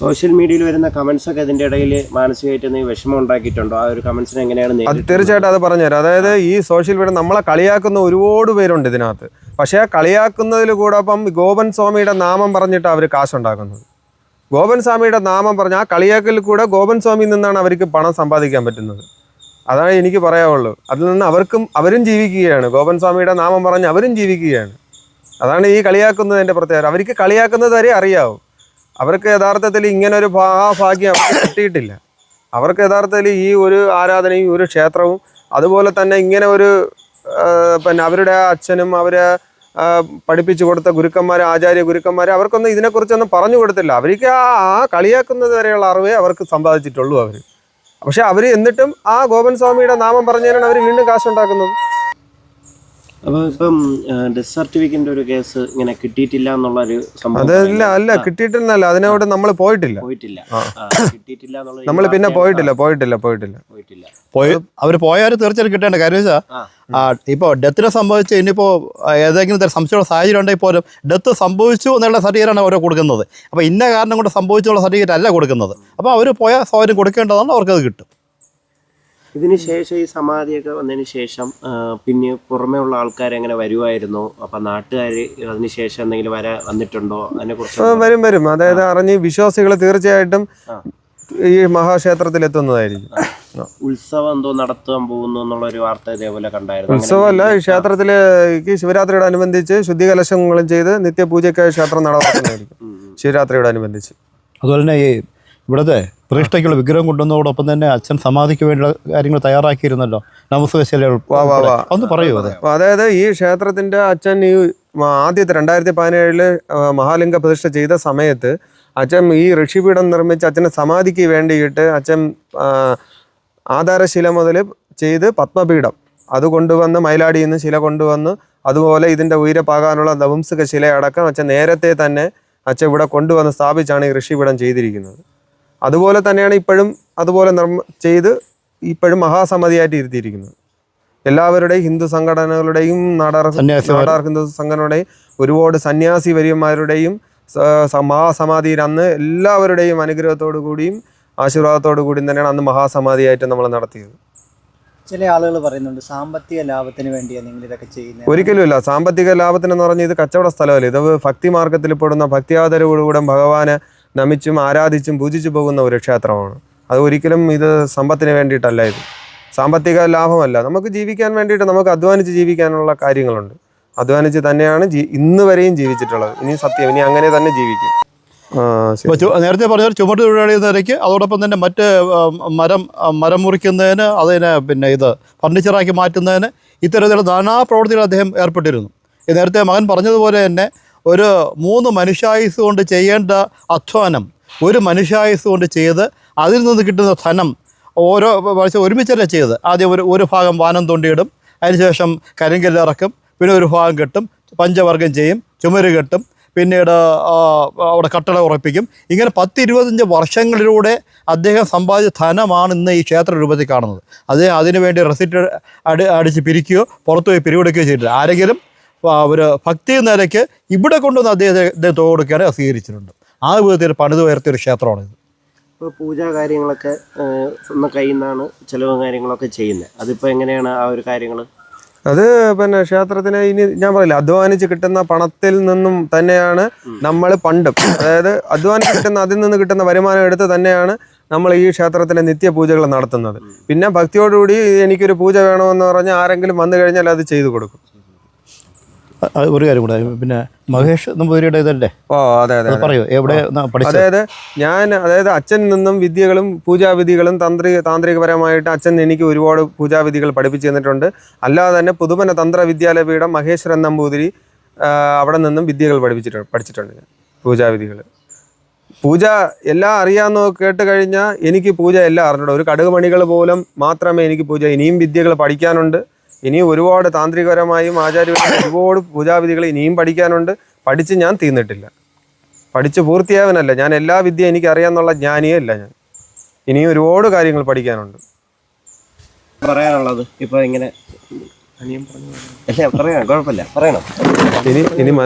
Social മീഡിയയിൽ വരുന്ന comments ഒക്കെ ഇതിന്റെ ഇടയിൽ മാനസികമായിട്ട് നീ വിഷമം ഉണ്ടാക്കിയിട്ടുണ്ടോ? ആ ഒരു കമന്റ്സിനെ എങ്ങനെയാണ് അത്? തീർച്ചയായിട്ടും അത് പറഞ്ഞുതരാം അതായത് ഈ സോഷ്യൽ മീഡിയ നമ്മളെ കളിയാക്കുന്ന ഒരുപാട് പേരുണ്ട് ഇതിനകത്ത്. പക്ഷേ ആ കളിയാക്കുന്നതിൽ കൂടെ അപ്പം ഗോപൻ സ്വാമിയുടെ നാമം പറഞ്ഞിട്ട് അവർ കാശുണ്ടാക്കുന്നത്. ഗോപൻ സ്വാമിയുടെ നാമം പറഞ്ഞ ആ കളിയാക്കലിൽ കൂടെ ഗോപൻ സ്വാമിയിൽ നിന്നാണ് അവർക്ക് പണം സമ്പാദിക്കാൻ പറ്റുന്നത്. അതാണ് എനിക്ക് പറയാനുള്ളൂ അതിൽ നിന്ന് അവർക്കും അവരും ജീവിക്കുകയാണ്. ഗോപൻ സ്വാമിയുടെ നാമം പറഞ്ഞ് അവരും ജീവിക്കുകയാണ്. അതാണ് ഈ കളിയാക്കുന്നതിന്റെ പ്രത്യേകത. അവർക്ക് കളിയാക്കുന്നത് വരെ അറിയാവും. അവർക്ക് യഥാർത്ഥത്തിൽ ഇങ്ങനെ ഒരു ഭാഗ്യം അവർക്ക് കിട്ടിയിട്ടില്ല. അവർക്ക് യഥാർത്ഥത്തിൽ ഈ ഒരു ആരാധനയും ഒരു ക്ഷേത്രവും അതുപോലെ തന്നെ ഇങ്ങനെ ഒരു പിന്നെ അവരുടെ അച്ഛനും അവരെ പഠിപ്പിച്ചു കൊടുത്ത ഗുരുക്കന്മാർ ആചാര്യ ഗുരുക്കന്മാർ അവർക്കൊന്നും ഇതിനെക്കുറിച്ചൊന്നും പറഞ്ഞു കൊടുത്തില്ല. അവർക്ക് ആ കളിയാക്കുന്നത് വരെയുള്ള അറിവേ അവർക്ക് സമ്പാദിച്ചിട്ടുള്ളൂ അവർ പക്ഷെ അവർ എന്നിട്ടും ആ ഗോപൻ സ്വാമിയുടെ നാമം പറഞ്ഞതിനാണ് അവർ വീണ്ടും കാശുണ്ടാക്കുന്നത്. അപ്പൊ ഇപ്പം ഡെത്ത് സർട്ടിഫിക്കറ്റിന്റെ ഒരു കേസ് ഇങ്ങനെ കിട്ടിയിട്ടില്ല എന്നുള്ള ഒരു സംഭവം അതല്ല അല്ല കിട്ടിയിട്ടില്ല അതിനോട് നമ്മൾ പോയിട്ടില്ല. പോയിട്ടില്ല. കിട്ടിയിട്ടില്ല എന്നുള്ള നമ്മൾ പിന്നെ പോയിട്ടില്ല പോയിട്ടില്ല പോയിട്ടില്ല. പോയിട്ടില്ല. പോയി അവർ പോയാൽ തീർച്ചയായിട്ടും കിട്ടേണ്ട. കാര്യം വെച്ചാൽ ആ. ഇപ്പോൾ ഡെത്തിനെ സംഭവിച്ച് ഇനിയിപ്പോൾ ഏതെങ്കിലും തരം സംശയമുള്ള സാഹചര്യം ഉണ്ടെങ്കിൽ പോലും ഡെത്ത് സംഭവിച്ചു എന്നുള്ള സർട്ടിഫിക്കറ്റ് ആണ് അവർ കൊടുക്കുന്നത്. അപ്പോൾ ഇന്ന കാരണം കൊണ്ട് സംഭവിച്ചുള്ള സർട്ടിഫിക്കറ്റ് അല്ല കൊടുക്കുന്നത്. അപ്പോൾ അവർ പോയ സൗകര്യം കൊടുക്കേണ്ടതാണ് അവർക്കത് കിട്ടും. ഇതിന് ശേഷം ഈ സമാധിയൊക്കെ വന്നതിന് ശേഷം പിന്നെ പുറമേ ഉള്ള ആൾക്കാർ എങ്ങനെ വരുമായിരുന്നു അപ്പൊ നാട്ടുകാർ അതിന് ശേഷം എന്തെങ്കിലും വരാ വന്നിട്ടുണ്ടോ? അതിനെ കുറിച്ച് വരും വരും. അതായത് അറിഞ്ഞ് വിശ്വാസികൾ തീർച്ചയായിട്ടും. ഈ മഹാക്ഷേത്രത്തിൽ എത്തുന്നതായിരിക്കും. ഉത്സവം എന്തോ നടത്താൻ പോകുന്നു എന്നുള്ള ഒരു വാർത്ത ഇതേപോലെ കണ്ടായിരുന്നു. ഉത്സവമല്ല ഈ ക്ഷേത്രത്തിലേക്ക് ശിവരാത്രിയോടനുബന്ധിച്ച് ശുദ്ധികലശങ്ങളും ചെയ്ത് നിത്യപൂജയ്ക്കായി ക്ഷേത്രം നടത്തുന്നതായിരിക്കും ശിവരാത്രിയോട് അനുബന്ധിച്ച്. അതുപോലെ തന്നെ ഈ ഇവിടുത്തെ പ്രതിഷ്ഠയ്ക്കുള്ള വിഗ്രഹം കൊണ്ടുവന്നതോടൊപ്പം തന്നെ അച്ഛൻ സമാധിക്ക് വേണ്ടിയുള്ള കാര്യങ്ങൾ തയ്യാറാക്കിയിരുന്നല്ലോ. ഒന്ന് പറയൂ അതെ. അതായത് ഈ ക്ഷേത്രത്തിന്റെ അച്ഛൻ ഈ ആദ്യത്തെ രണ്ടായിരത്തി പതിനേഴിൽ മഹാലിംഗ പ്രതിഷ്ഠ ചെയ്ത സമയത്ത് അച്ഛൻ ഈ ഋഷിപീഠം നിർമ്മിച്ച് അച്ഛനെ സമാധിക്ക് വേണ്ടിയിട്ട് അച്ഛൻ ആധാരശില മുതൽ ചെയ്ത് പത്മപീഠം. അത് കൊണ്ടുവന്ന് മയിലാടിയിൽ നിന്ന് ശില കൊണ്ടുവന്ന് അതുപോലെ ഇതിന്റെ ഉയരപ്പാകാനുള്ള നപുംസക ശിലയടക്കം അച്ഛൻ നേരത്തെ തന്നെ അച്ഛൻ ഇവിടെ കൊണ്ടുവന്ന് സ്ഥാപിച്ചാണ് ഈ ഋഷിപീഠം ചെയ്തിരിക്കുന്നത്. അതുപോലെ തന്നെയാണ് ഇപ്പോഴും അതുപോലെ നിർമ്മ ചെയ്ത് ഇപ്പോഴും മഹാസമിതിയായിട്ട് ഇരുത്തിയിരിക്കുന്നത്. എല്ലാവരുടെയും ഹിന്ദു സംഘടനകളുടെയും നാടാർ ഹിന്ദു സംഘടനയുടെയും ഒരുപാട് സന്യാസി വര്യന്മാരുടെയും മഹാസമാധിയിൽ അന്ന് എല്ലാവരുടെയും അനുഗ്രഹത്തോടു കൂടിയും ആശീർവാദത്തോടു കൂടിയും തന്നെയാണ് അന്ന് മഹാസമാധിയായിട്ട് നമ്മൾ നടത്തിയത്. ചില ആളുകൾ പറയുന്നുണ്ട് സാമ്പത്തിക ലാഭത്തിന് വേണ്ടിയാണ് നിങ്ങൾ ഇതൊക്കെ ചെയ്യുന്നത്. ഒരിക്കലുമില്ല സാമ്പത്തിക ലാഭത്തിന് എന്ന് പറഞ്ഞാൽ ഇത് കച്ചവട സ്ഥലമല്ല. ഇത് ഭക്തി മാർഗത്തിൽ പെടുന്ന ഭക്തിയാദരവോടുകൂടെ ഭഗവാനെ നമിച്ചും ആരാധിച്ചും പൂജിച്ചു പോകുന്ന ഒരു ക്ഷേത്രമാണ്. അത് ഒരിക്കലും ഇത് സമ്പത്തിന് വേണ്ടിയിട്ടല്ല ഇത്. സാമ്പത്തിക ലാഭമല്ല. നമുക്ക് ജീവിക്കാൻ വേണ്ടിയിട്ട് നമുക്ക് അധ്വാനിച്ച് ജീവിക്കാനുള്ള കാര്യങ്ങളുണ്ട്. അധ്വാനിച്ച് തന്നെയാണ് ജീ ഇന്ന് വരെയും ജീവിച്ചിട്ടുള്ളത്. ഇനി സത്യം ഇനി അങ്ങനെ തന്നെ ജീവിക്കും. നേരത്തെ പറഞ്ഞ ചുമട്ട് തൊഴിലാളി നിരക്ക് അതോടൊപ്പം തന്നെ മറ്റ് മരം മരം മുറിക്കുന്നതിന് അതിനെ പിന്നെ ഇത് ഫർണിച്ചറാക്കി മാറ്റുന്നതിന് ഇത്തരത്തിലുള്ള നാനാ പ്രവർത്തികൾ അദ്ദേഹം ഏർപ്പെട്ടിരുന്നു. നേരത്തെ മകൻ പറഞ്ഞതുപോലെ തന്നെ ഒരു മൂന്ന് മനുഷ്യായുസ് കൊണ്ട് ചെയ്യേണ്ട അധ്വാനം ഒരു മനുഷ്യായുസ് കൊണ്ട് ചെയ്ത് അതിൽ നിന്ന് കിട്ടുന്ന ധനം ഓരോ പക്ഷേ ഒരുമിച്ചല്ല ചെയ്ത്. ആദ്യം ഒരു ഒരു ഭാഗം വാനം തൊണ്ടിയിടും അതിനുശേഷം കരിങ്കല്ലിറക്കും പിന്നെ ഒരു ഭാഗം കെട്ടും പഞ്ചവർഗം ചെയ്യും ചുമര് കെട്ടും പിന്നീട് അവിടെ കട്ടള ഉറപ്പിക്കും. ഇങ്ങനെ പത്ത് ഇരുപത്തഞ്ച് വർഷങ്ങളിലൂടെ അദ്ദേഹം സമ്പാദിച്ച ധനമാണ് ഇന്ന് ഈ ക്ഷേത്ര രൂപത്തിൽ കാണുന്നത്. അദ്ദേഹം അതിനുവേണ്ടി റെസിറ്റ് അടി അടിച്ച് പിരിക്കുകയോ പുറത്തുപോയി പിരിവെടുക്കുകയോ ചെയ്തിട്ടില്ല. ആരെങ്കിലും ഒരു ഭക്തി നിലയ്ക്ക് ഇവിടെ കൊണ്ടുവന്ന് അദ്ദേഹത്തെ തുക കൊടുക്കുകയാണ് സ്വീകരിച്ചിട്ടുണ്ട് ആ വിധത്തിൽ പണിത് ഉയർത്തിയ ഒരു ക്ഷേത്രമാണിത് ഇപ്പോൾ പൂജാ കാര്യങ്ങളൊക്കെ സ്വന്തം കയ്യിൽ നിന്നാണ് ചിലവും കാര്യങ്ങളൊക്കെ ചെയ്യുന്നത് അതിപ്പോൾ എങ്ങനെയാണ് ആ ഒരു കാര്യങ്ങൾ അത് പിന്നെ ക്ഷേത്രത്തിന് ഇനി ഞാൻ പറയില്ല. അധ്വാനിച്ച് കിട്ടുന്ന പണത്തിൽ നിന്നും തന്നെയാണ് നമ്മൾ പണ്ടും. അതായത് അധ്വാനിച്ച് കിട്ടുന്ന അതിൽ നിന്ന് കിട്ടുന്ന വരുമാനം എടുത്ത് തന്നെയാണ് നമ്മൾ ഈ ക്ഷേത്രത്തിലെ നിത്യപൂജകൾ നടത്തുന്നത്. പിന്നെ ഭക്തിയോടുകൂടി എനിക്കൊരു പൂജ വേണമെന്ന് പറഞ്ഞാൽ ആരെങ്കിലും വന്നു കഴിഞ്ഞാൽ അത് ചെയ്തു കൊടുക്കും. ഒരു കാര്യം കൂടെ പിന്നെ മഹേഷ് നമ്പൂതിരിയുടെ ഇതല്ലേ? ഓ അതെ അതെ പറയൂ എവിടെ അതായത് ഞാൻ അതായത് അച്ഛൻ നിന്നും വിദ്യകളും പൂജാവിധികളും തന്ത്രി താന്ത്രികപരമായിട്ട് അച്ഛൻ എനിക്ക് ഒരുപാട് പൂജാവിധികൾ പഠിപ്പിച്ചു തന്നിട്ടുണ്ട്. അല്ലാതെ തന്നെ പുതുമന തന്ത്ര വിദ്യാലയ പീഠം മഹേശ്വരൻ നമ്പൂതിരി അവിടെ നിന്നും വിദ്യകൾ പഠിപ്പിച്ചിട്ടുണ്ട് പഠിച്ചിട്ടുണ്ട് ഞാൻ പൂജാവിധികൾ. പൂജ എല്ലാം അറിയാമെന്ന് കേട്ട് കഴിഞ്ഞാൽ എനിക്ക് പൂജ എല്ലാം അറിഞ്ഞൂടാ. ഒരു കടുക് മണികൾ പോലും മാത്രമേ എനിക്ക് പൂജ ഇനിയും വിദ്യകൾ പഠിക്കാനുണ്ട്. ഇനിയും ഒരുപാട് താന്ത്രികപരമായും ആചാര്യപരമായും ഒരുപാട് പൂജാവിധികൾ ഇനിയും പഠിക്കാനുണ്ട്. പഠിച്ച് ഞാൻ തീർന്നിട്ടില്ല. പഠിച്ച് പൂർത്തിയാവനല്ല ഞാൻ എല്ലാ വിദ്യ എനിക്ക് അറിയാന്നുള്ള ജ്ഞാനിയേ അല്ല ഞാൻ. ഇനിയും ഒരുപാട് കാര്യങ്ങൾ പഠിക്കാനുണ്ട്. പറയാനുള്ളത്? ഇപ്പോൾ ഇങ്ങനെ ഇനി ഇനി